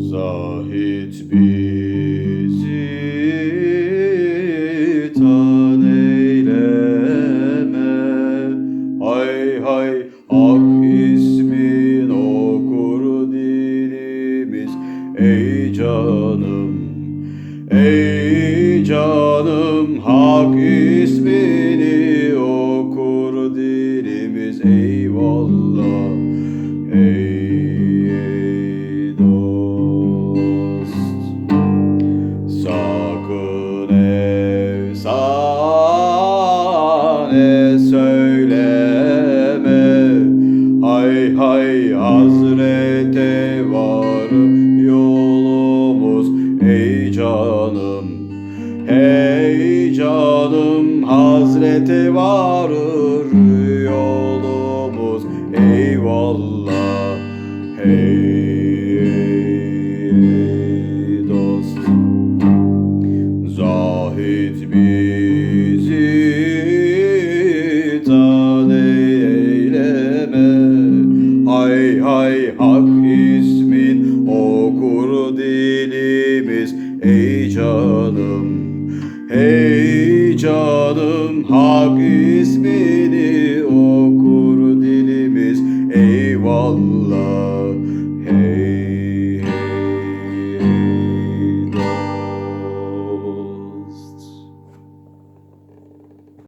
Zahit bizi tan Hay hay hak ismin okur dilimiz. Ey canım Ey canım hak ismini hay hazrete var yolumuz ey canım Hazrete varır Ey dost Zahit bizi tane eyleme. Hay hay hak ismin okur dilimiz. Ey canım hak ismini okur you.